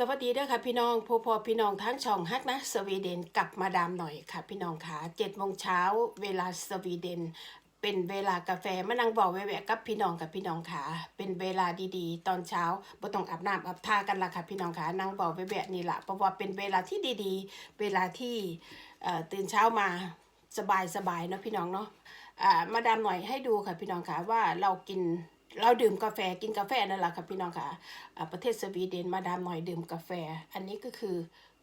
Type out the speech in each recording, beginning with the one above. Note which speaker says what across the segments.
Speaker 1: สวัสดีเด้อค่ะพี่น้องพอพอพี่น้องทั้งช่องฮักนะ สวีเดนกลับมาดามหน่อยค่ะ พี่น้องค่ะเจ็ดโมงเช้าเวลาสวีเดน เป็นเวลากาแฟมานั่งบอกแวะกับพี่น้องกับพี่น้องค่ะเป็นเวลาดีๆ ตอนเช้าบ่ต้องอาบน้ำอาบท่ากันละค่ะ พี่น้องค่ะนั่งบอกแวะนี่แหละเพราะว่าเป็นเวลาที่ดีๆ เวลาที่เอ่อตื่นเช้ามาสบายๆเนาะพี่น้องเนาะอ่ามาดามหน่อยให้ดูค่ะพี่น้องค่ะว่าเรากิน เราดื่มกาแฟกินกาแฟนั่นแหละค่ะพี่น้องค่ะอ่าประเทศสวีเดนมาดามหน่อยดื่มกาแฟ อันนี้ก็คือ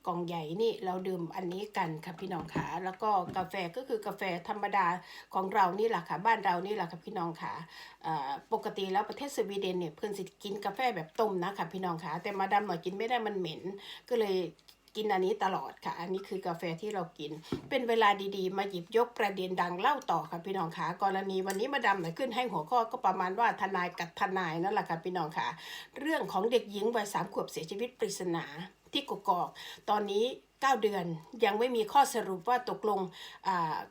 Speaker 1: กล่องใหญ่นี่เราดื่มอันนี้กันค่ะพี่น้องค่ะแล้วก็กาแฟก็คือกาแฟธรรมดาของเรานี่แหละค่ะบ้านเรานี่แหละค่ะพี่น้องค่ะอ่าปกติแล้วประเทศสวีเดนเนี่ยเพื่อนสิกินกาแฟแบบต้มนะค่ะพี่น้องค่ะแต่มาดามหน่อยกินไม่ได้มันเหม็นก็เลย กินอันนี้ตลอดค่ะ อันนี้คือกาแฟที่เรากิน เป็นเวลาดีๆ มาหยิบยกประเด็นดังเล่าต่อค่ะพี่น้องค่ะกรณีวันนี้มาดามหน่อยขึ้นให้หัวข้อก็ประมาณว่าทนายกับทนายนั่นแหละค่ะพี่น้องค่ะ เรื่องของเด็กหญิงวัยสามขวบเสียชีวิตปริศนาที่กกอก ตอนนี้ 9 เดือน ยังไม่มีข้อสรุปว่าตกลง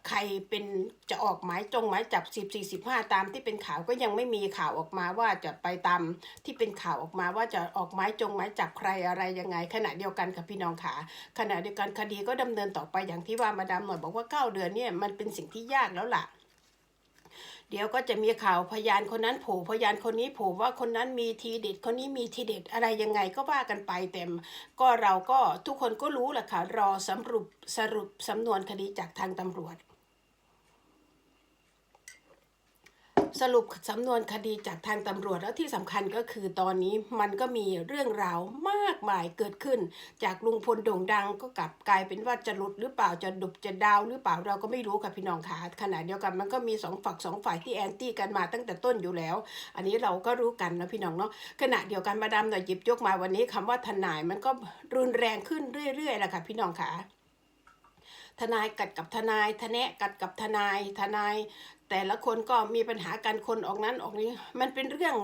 Speaker 1: ใครเป็นจะออกหมายจงหมายจับ 10 4 15ตามที่เป็นข่าวก็ยังไม่มีข่าวออกมาว่าจะไปตามที่เป็นข่าวออกมาว่าจะออกหมายจงหมายจับใครอะไรยังไง ขณะเดียวกันกับพี่น้องขาขณะเดียวกันคดีก็ดำเนินต่อไปอย่างที่ว่ามาดามหน่อยบอกว่า 9 เดือนเนี่ยมันเป็นสิ่งที่ยากแล้วล่ะ เดี๋ยวก็จะมีข่าวพยานคนนั้นโผล่พยานคนนี้โผล่ว่าคนนั้นมีทีเด็ดคนนี้มีทีเด็ดอะไรยังไงก็ว่ากันไปแต่ก็เราก็ทุกคนก็รู้แหละค่ะรอสรุปสรุปสำนวนคดีจากทางตำรวจ สรุปสำนวนคดีจากทางตำรวจแล้วที่สำคัญก็คือตอนนี้มันก็มีเรื่องราวมากมายเกิดขึ้น จากลุงพลโด่งดังก็กลับกลายเป็นว่าจะหลุดหรือเปล่าจะดุบจะดาวหรือเปล่าเราก็ไม่รู้ค่ะพี่น้องค่ะขณะเดียวกันมันก็มีสองฝักสองฝ่ายที่แอนตี้กันมาตั้งแต่ต้นอยู่แล้ว อันนี้เราก็รู้กันนะพี่น้องเนาะขณะเดียวกันมาดามหน่อยหยิบยกมาวันนี้คำว่าทนายมันก็รุนแรงขึ้นเรื่อยๆแหละค่ะพี่น้องค่ะ ทนายกัดกับทนายทะแนะกัดกับทนายทนาย แต่ละคนก็มีปัญหากันคนออกนั้นออกนี้ มันเป็นเรื่อง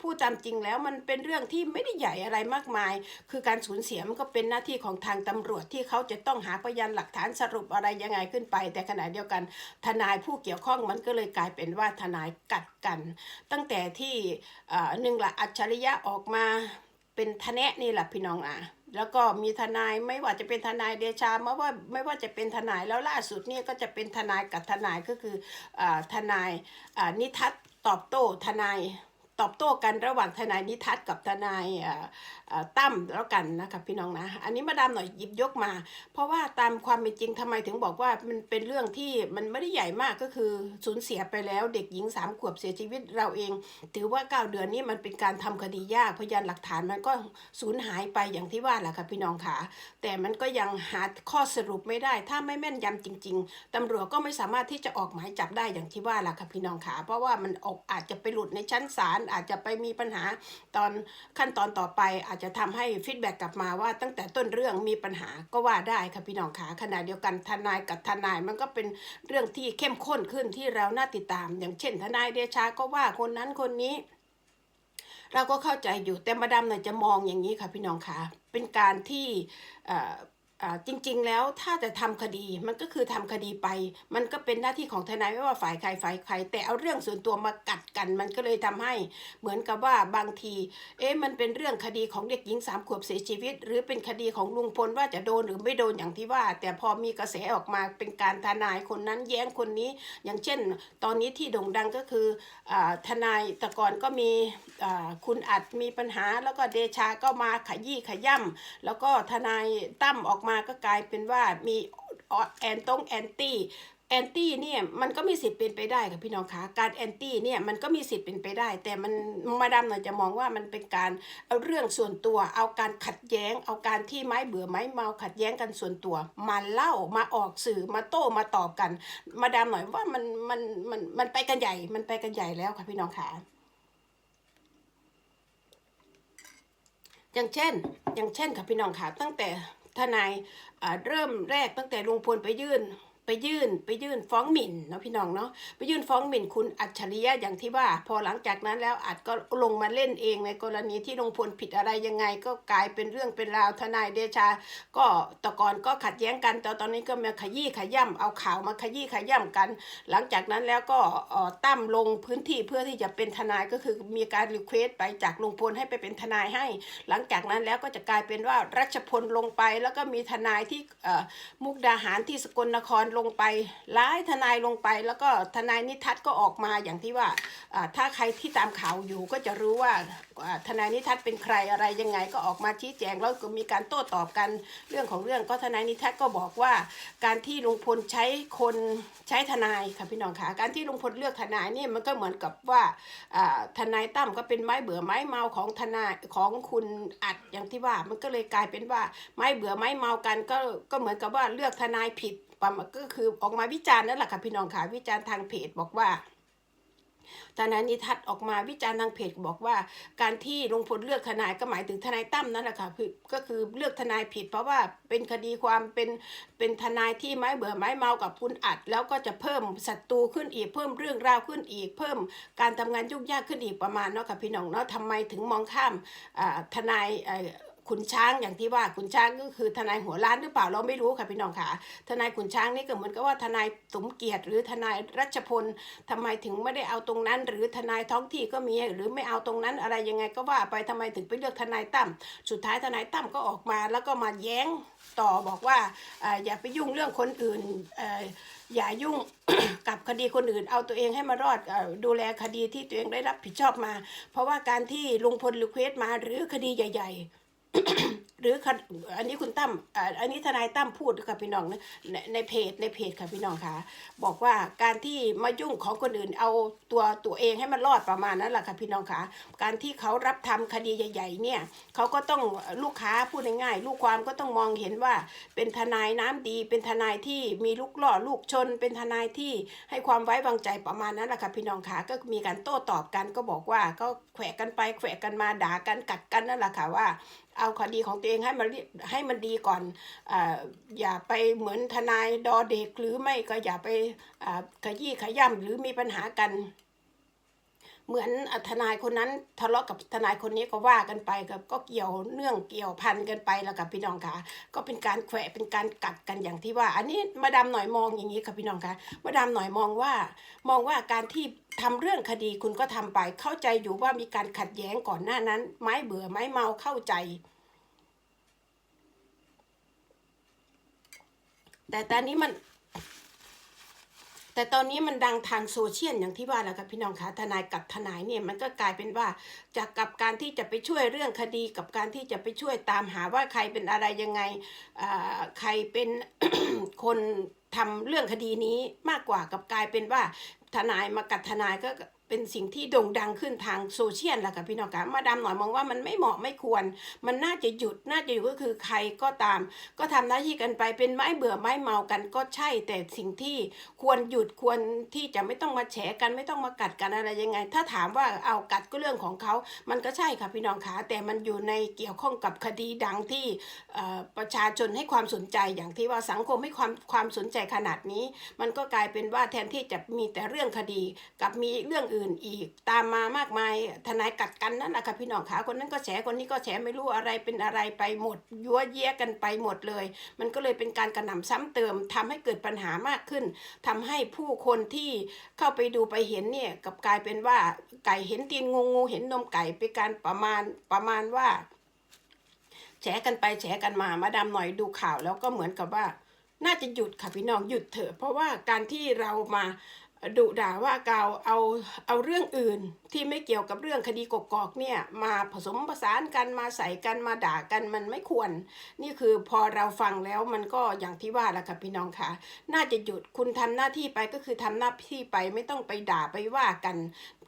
Speaker 1: พูดตามจริงแล้วมันเป็นเรื่องที่ไม่ได้ใหญ่อะไรมากมาย คือการสูญเสียมันก็เป็นหน้าที่ของทางตำรวจที่เขาจะต้องหาพยานหลักฐานสรุปอะไรยังไงขึ้นไป แต่ขณะเดียวกันทนายผู้เกี่ยวข้องมันก็เลยกลายเป็นว่าทนายกัดกัน ตั้งแต่ที่อ่อหนึ่งละอัจฉริยะออกมา เป็นทะแนะนี่แหละพี่น้องอะ แล้วก็มีทนายไม่ว่าจะเป็นทนายเดชาไม่ว่าไม่ว่าจะเป็นทนายแล้วล่าสุดนี่ก็จะเป็นทนายกับทนายก็คืออาทนายอ่านิทัศตอบโต้ทนาย ตอบโต้กันระหว่างทนายนิทัศน์กับทนายอ่าอ่าตั้มแล้วกันนะคะพี่น้องนะ อันนี้มาดามหน่อยหยิบยกมา เพราะว่าตามความเป็นจริงทำไมถึงบอกว่ามันเป็นเรื่องที่มันไม่ได้ใหญ่มากก็คือสูญเสียไปแล้วเด็กหญิงสามขวบเสียชีวิตเราเอง ถือว่าเก้าเดือนนี้มันเป็นการทำคดียากพยานหลักฐานมันก็สูญหายไปอย่างที่ว่าแหละค่ะพี่น้องค่ะแต่มันก็ยังหาข้อสรุปไม่ได้ ถ้าไม่แม่นยำจริง ๆตำรวจก็ไม่สามารถที่จะออกหมายจับได้อย่างที่ว่าแหละค่ะพี่น้องค่ะเพราะว่ามันออกอาจจะไปหลุดในชั้นศาลอาจจะไปมีปัญหาตอนขั้นตอนต่อไป อาจจะทำให้ฟีดแบ็กกลับมาว่าตั้งแต่ต้นเรื่องมีปัญหาก็ว่าได้ค่ะพี่น้องค่ะขณะเดียวกันทนายกับทนายมันก็เป็นเรื่องที่เข้มข้นขึ้นที่เราน่าติดตาม อย่างเช่น ทนายเดชาก็ว่าคนนั้นคนนี้ เราก็เข้าใจอยู่แต่มาดามหน่อยจะมองอย่างนี้ค่ะพี่น้องค่ะเป็นการที่ จริงๆ แล้วถ้าจะทำคดีมันก็คือทำคดีไป มันก็เป็นหน้าที่ของทนายไม่ว่าฝ่ายใครฝ่ายใคร แต่เอาเรื่องส่วนตัวมากัดกันมันก็เลยทำให้เหมือนกับว่าบางที เอ๊ะมันเป็นเรื่องคดีของเด็กหญิงสามขวบเสียชีวิต หรือเป็นคดีของลุงพลว่าจะโดนหรือไม่โดนอย่างที่ว่า แต่พอมีกระแสออกมาเป็นการทนายคนนั้นแย้งคนนี้ อย่างเช่น ตอนนี้ที่โด่งดังก็คืออทนายแตะกอนก็มีคุณอัดมีปัญหา แล้วก็เดชาก็มาขยี้ขย่ำแล้วก็ทนายตั้มออกมาก็กลายเป็นว่ามีแอนตงแอนตี้แอนตี้เนี่ยมันก็มีสิทธิ์เป็นไปได้ค่ะพี่น้องคะการแอนตี้เนี่ยมันก็มีสิทธิ์เป็นไปได้ แต่มันมาดามหน่อยจะมองว่ามันเป็นการเอาเรื่องส่วนตัว เอาการขัดแย้ง เอาการที่ไม้เบื่อไม้เมาขัดแย้งกันส่วนตัว มาเล่ามาออกสื่อมาโต้มาตอบกัน มาดามหน่อยว่ามันมันมันมันไปกันใหญ่มันไปกันใหญ่แล้วค่ะพี่น้องคะอย่างเช่น อย่างเช่นค่ะพี่น้องค่ะตั้งแต่ ทนายเริ่มแรกตั้งแต่ลุงพลไปยื่น ไปยื่นไปยื่นฟ้องหมิ่นเนาะพี่น้องเนาะไปยื่นฟ้องหมิ่นคุณอัจฉริยะอย่างที่ว่า พอหลังจากนั้นแล้วอาจก็ลงมาเล่นเองในกรณีที่ลงพลผิดอะไรยังไง ก็กลายเป็นเรื่องเป็นราวทนายเดชา ก็ตะกอนก็ขัดแย้งกันแต่ตอนนี้ก็มาขยี้ขย่ำเอาข่าวมาขยี้ขย่ำกัน หลังจากนั้นแล้วก็อ่อตั้มลงพื้นที่เพื่อที่จะเป็นทนายก็คือมีการรีเควสไปจากลงพลให้ไปเป็นทนายให้ หลังจากนั้นแล้วก็จะกลายเป็นว่ารัชพลลงไป แล้วก็มีทนายที่อ่อมุกดาหารที่สกลนครลงไปร้ายทนายลงไป แล้วก็ทนายนิทัศน์ก็ออกมาอย่างที่ว่าถ้าใครที่ตามข่าวอยู่ก็จะรู้ว่าทนายนิทัศน์เป็นใครอะไรยังไงก็ออกมาชี้แจงแล้วก็มีการโต้ตอบกันเรื่องของเรื่องก็ทนายนิทัศน์ก็บอกว่า การที่ลุงพลใช้คนใช้ทนายค่ะพี่น้องค่ะการที่ลุงพลเลือกทนายนี่มันก็เหมือนกับว่าทนายตั้มก็เป็นไม้เบื่อไม้เมาของทนายของคุณอัดอย่างที่ว่ามันก็เลยกลายเป็นว่าไม้เบื่อไม้เมากันก็ก็เหมือนกับว่าเลือกทนายผิด ประมก็คือออกมาวิจารณ์นั่นแหละค่ะพี่น้องค่ะวิจารณ์ทางเพจบอกว่าทนายนิทัศน์ออกมาวิจารณ์ทางเพจบอกว่า การที่ลงพลเลือกทนายก็หมายถึงทนายตั้มนั่นแหละค่ะก็คือเลือกทนายผิด เพราะว่าเป็นคดีความเป็นเป็นทนายที่ไม้เบื่อไม้เมากับคุณอัด แล้วก็จะเพิ่มศัตรูขึ้นอีกเพิ่มเรื่องราวขึ้นอีก เพิ่มการทำงานยุ่งยากขึ้นอีกประมาณเนาะค่ะพี่น้องเนาะทำไมถึงมองข้ามทนาย ขุนช้างอย่างที่ว่าขุนช้างก็คือทนายหัวล้านหรือเปล่าเราไม่รู้ค่ะพี่น้องค่ะ ทนายขุนช้างนี่ก็เหมือนกับว่าทนายสมเกียรติ หรือทนายรัชพลทำไมถึงไม่ได้เอาตรงนั้น หรือทนายท้องที่ก็มีหรือไม่เอาตรงนั้นอะไรยังไงก็ว่าไปทำไมถึงไปเลือกทนายตั้มสุดท้ายทนายตั้มก็ออกมาแล้วก็มาแย้งต่อบอกว่าออย่าไปยุ่งเรื่องคนอื่นอย่ายุ่งกับคดีคนอื่น เอาตัวเองให้มารอดอดูแลคดีที่ตัวเองได้รับผิดชอบมา เพราะว่าการที่ลุงพลรีเควสมาหรือคดีใหญ่ ๆ หรือคดอันนี้คุณตั้มอันนี้ทนายตั้มพูดกับพี่น้องนะในในเพจในเพจค่ะพี่น้องค่ะ บอกว่าการที่มายุ่งของคนอื่นเอาตัวตัวเองให้มันรอดประมาณนั้นแหละค่ะพี่น้องค่ะ การที่เขารับทำคดีใหญ่ๆเนี่ยเขาก็ต้องลูกค้าพูดง่ายๆลูกความก็ต้องมองเห็นว่าเป็นทนายน้ำดี เป็นทนายที่มีลูกล่อลูกชน เป็นทนายที่ให้ความไว้วางใจประมาณนั้นแหละค่ะพี่น้องค่ะก็มีการโต้ตอบกันก็บอกว่าก็แขวะกันไปแขวะกันมาด่ากันกัดกันนั่นแหละค่ะว่า เอาคดีของตัวเองให้มันให้มันดีก่อนออย่าไปเหมือนทนายดอเด็กหรือไม่ก็อย่าไปขยี้ขย่ำหรือมีปัญหากัน เหมือนทนายคนนั้นทะเลาะกับทนายคนนี้ก็ว่ากันไปกับก็เกี่ยวเนื่องเกี่ยวพันกันไปแล้วกับพี่น้องค่ะ ก็เป็นการแขวะเป็นการกัดกันอย่างที่ว่า อันนี้มาดามหน่อยมองอย่างนี้ค่ะพี่น้องค่ะมาดามหน่อยมองว่า มองว่าการที่ทำเรื่องคดีคุณก็ทำไป เข้าใจอยู่ว่ามีการขัดแย้งก่อนหน้านั้น ไม้เบื่อไม้เมาเข้าใจแต่ตอนนี้มัน แต่ตอนนี้มันดังทางโซเชียลอย่างที่ว่าแหล้วครับพี่น้องคะทนายกับทนายเนี่ยมันก็กลายเป็นว่าจากกับการที่จะไปช่วยเรื่องคดีกับการที่จะไปช่วยตามหาว่าใครเป็นอะไรยังไงอ่าใครเป็นคนทำเรื่องคดีนี้มากกว่ากับกลายเป็นว่าทนายมากัดทนายก็ เป็นสิ่งที่โด่งดังขึ้นทางโซเชียลแหละค่ะพี่น้องคะมาดามหน่อยมองว่ามันไม่เหมาะไม่ควร มันน่าจะหยุดน่าจะอยู่ก็คือใครก็ตาม ก็ทำหน้าที่กันไปเป็นไม้เบื่อไม้เมากันก็ใช่ แต่สิ่งที่ควรหยุดควรที่จะไม่ต้องมาแฉกันไม่ต้องมากัดกันอะไรยังไง ถ้าถามว่าเอากัดก็เรื่องของเขา มันก็ใช่ค่ะพี่น้องขาแต่มันอยู่ในเกี่ยวข้องกับคดีดังที่ประชาชนให้ความสนใจอย่างที่ว่าสังคมให้ความความสนใจขนาดนี้ มันก็กลายเป็นว่าแทนที่จะมีแต่เรื่องคดีกับมีเรื่องอื่นอีก ตามมามากมายทนายกัดกันนั่นแหละค่ะพี่น้องขาคนนั้นก็แฉคนนี้ก็แฉไม่รู้อะไรเป็นอะไรไปหมดยั่วเยี้ยกันไปหมดเลย มันก็เลยเป็นการกระหน่ำซ้ำเติมทำให้เกิดปัญหามากขึ้นทำให้ผู้คนที่เข้าไปดูไปเห็นเนี่ยกลับกลายเป็นว่าไก่เห็นตีนงูงูเห็นนมไก่เป็นการประมาณประมาณว่าแฉกันไปแฉกันมามาดามหน่อยดูข่าวแล้วก็เหมือนกับว่าน่าจะหยุดค่ะพี่น้องหยุดเถอะเพราะว่าการที่เรามา ดุด่าว่ากล่าวเอาเอาเรื่องอื่นที่ไม่เกี่ยวกับเรื่องคดีกกอกเนี่ยมาผสมผสานกันมาใส่กันมาด่ากันมันไม่ควร นี่คือพอเราฟังแล้วมันก็อย่างที่ว่าแหละค่ะพี่น้องค่ะ น่าจะหยุดคุณทำหน้าที่ไปก็คือทำหน้าที่ไปไม่ต้องไปด่าไปว่ากัน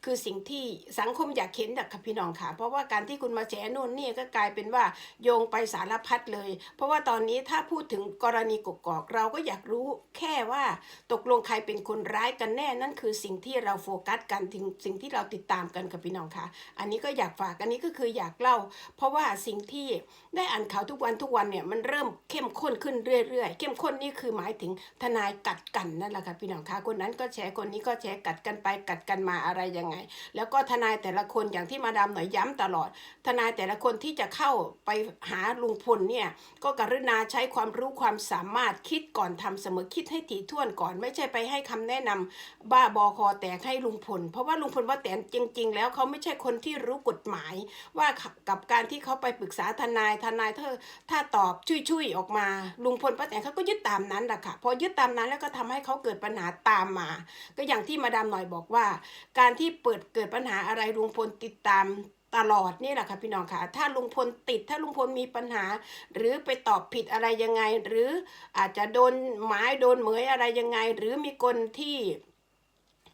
Speaker 1: คือสิ่งที่สังคมอยากเห็นนะคะพี่น้องค่ะ เพราะว่าการที่คุณมาแฉนู่นนี่ก็กลายเป็นว่าโยงไปสารพัดเลย เพราะว่าตอนนี้ถ้าพูดถึงกรณีกกอกเราก็อยากรู้แค่ว่าตกลงใครเป็นคนร้ายกันแน่นั่นคือสิ่งที่เราโฟกัสกันถึงสิ่งที่เราติดตามกันกับพี่น้องค่ะ อันนี้ก็อยากฝากอันนี้ก็คืออยากเล่า เพราะว่าสิ่งที่ได้อ่านข่าวทุกวันทุกวันเนี่ยมันเริ่มเข้มข้นขึ้นเรื่อยๆ เข้มข้นนี่คือหมายถึงทนายกัดกันนั่นแหละค่ะพี่น้องค่ะคนนั้นก็แชร์คนนี้ก็แชร์กัดกันไปกัดกันมาอะไรยังไงแล้วก็ทนายแต่ละคนอย่างที่มาดามหน่อยย้ำตลอด ทนายแต่ละคนที่จะเข้าไปหาลุงพลเนี่ยก็กรุณาใช้ความรู้ความสามารถคิดก่อนทำเสมอคิดให้ถี่ถ้วนก่อน ไม่ใช่ไปให้คำแนะนำบ้าบอคอแตกให้ลุงพล เพราะว่าลุงพลว่าแต่จริง ๆ แล้วเขาไม่ใช่คนที่รู้กฎหมาย ว่ากับการที่เขาไปปรึกษาทนายทนายเธอถ้าตอบชุยๆออกมาลุงพลป้าแตนเขาก็ยึดตามนั้นแหละค่ะพอยึดตามนั้นแล้วก็ทำให้เขาเกิดปัญหาตามมา ก็อย่างที่มาดามหน่อยบอกว่า การที่เปิดเกิดปัญหาอะไรลุงพลติดตามตลอดนี่แหละค่ะพี่น้องค่ะ ถ้าลุงพลติดถ้าลุงพลมีปัญหา หรือไปตอบผิดอะไรยังไง หรืออาจจะโดนหมายโดนเหมยอะไรยังไง หรือมีคนที่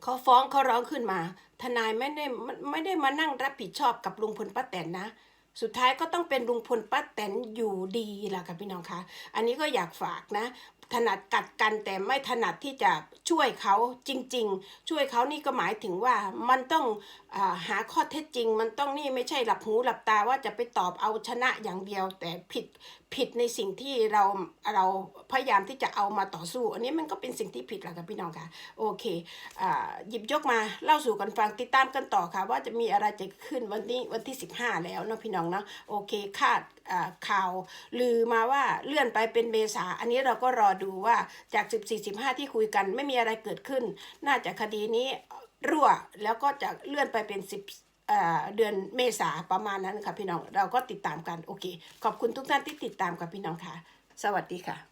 Speaker 1: เขาฟ้องเขาร้องขึ้นมา ทนายไม่ได้ไม่ได้มานั่งรับผิดชอบกับลุงพลป้าแตนนะสุดท้ายก็ต้องเป็นลุงพลป้าแตนอยู่ดีล่ะค่ะพี่น้องคะ อันนี้ก็อยากฝากนะ ถนัดกัดกันแต่ไม่ถนัดที่จะช่วยเขาจริง ๆ ช่วยเขานี่ก็หมายถึงว่ามันต้องอาหาข้อเท็จจริง มันต้องนี่ไม่ใช่หลับหูหลับตาว่าจะไปตอบเอาชนะอย่างเดียวแต่ผิด ผิดในสิ่งที่เราเราพยายามที่จะเอามาต่อสู้ อันนี้มันก็เป็นสิ่งที่ผิดแหละค่ะพี่น้องค่ะ โอเคอ่าหยิบยกมาเล่าสู่กันฟังติดตามกันต่อค่ะ ว่าจะมีอะไรจะขึ้นวันนี้วันที่ 15 แล้วเนาะพี่น้องเนาะโอเคคาดอ่าข่าวลือมาว่าเลื่อนไปเป็นเมษา อันนี้เราก็รอดูว่าจาก 14 15 ที่คุยกันไม่มีอะไรเกิดขึ้น น่าจะคดีนี้รั่วแล้วก็จะเลื่อนไปเป็น 10 เดือนเมษาประมาณนั้นค่ะพี่น้อง เราก็ติดตามกัน โอเค ขอบคุณทุกท่านที่ติดตามกับพี่น้องค่ะ สวัสดีค่ะ